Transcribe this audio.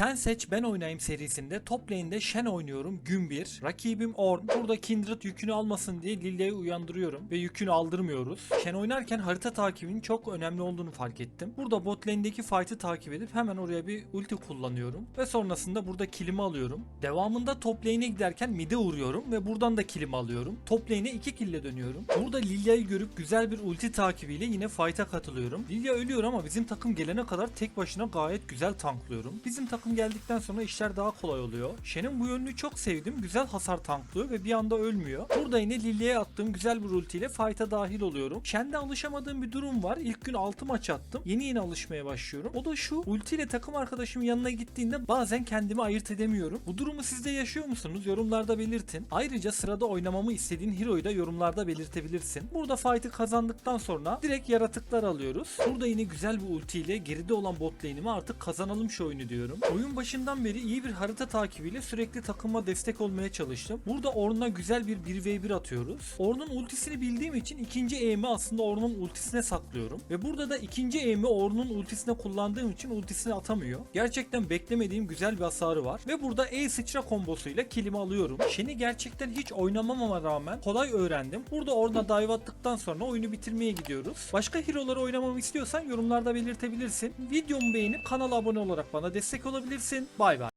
Sen Seç Ben Oynayayım serisinde top lane'de Shen oynuyorum gün 1. Rakibim Ornn. Burada Kindred yükünü almasın diye Lilia'yı uyandırıyorum ve yükünü aldırmıyoruz. Shen oynarken harita takibinin çok önemli olduğunu fark ettim. Burada bot lane'deki fight'ı takip edip hemen oraya bir ulti kullanıyorum ve sonrasında burada kilimi alıyorum. Devamında top lane'e giderken mid'e uğruyorum ve buradan da kilimi alıyorum. Top lane'e 2 kill'le dönüyorum. Burada Lilia'yı görüp güzel bir ulti takibiyle yine fight'a katılıyorum. Lilia ölüyor ama bizim takım gelene kadar tek başına gayet güzel tanklıyorum. Bizim takım geldikten sonra işler daha kolay oluyor. Shen'in bu yönünü çok sevdim. Güzel hasar tanklıyor ve bir anda ölmüyor. Burada yine Lilia'ya attığım güzel bir ultiyle fight'a dahil oluyorum. Shen'de alışamadığım bir durum var. İlk gün 6 maç attım. Yeni yeni alışmaya başlıyorum. O da şu ultiyle takım arkadaşımın yanına gittiğinde bazen kendimi ayırt edemiyorum. Bu durumu siz de yaşıyor musunuz? Yorumlarda belirtin. Ayrıca sırada oynamamı istediğin hero'yu da yorumlarda belirtebilirsin. Burada fight'ı kazandıktan sonra direkt yaratıklar alıyoruz. Burada yine güzel bir ultiyle geride olan bot lane'imi artık kazanalım şu oyunu diyorum. Oyun başından beri iyi bir harita takibiyle sürekli takıma destek olmaya çalıştım. Burada Ornn'a güzel bir 1v1 atıyoruz. Ornn'un ultisini bildiğim için ikinci aim'i aslında Ornn'un ultisine saklıyorum. Ve burada da ikinci aim'i Ornn'un ultisine kullandığım için ultisini atamıyor. Gerçekten beklemediğim güzel bir hasarı var. Ve burada E sıçra kombosuyla kilimi alıyorum. Shen'i gerçekten hiç oynamamama rağmen kolay öğrendim. Burada orada dive attıktan sonra oyunu bitirmeye gidiyoruz. Başka hero'ları oynamamı istiyorsan yorumlarda belirtebilirsin. Videomu beğenip kanala abone olarak bana destek olabilirsin. Bay bay.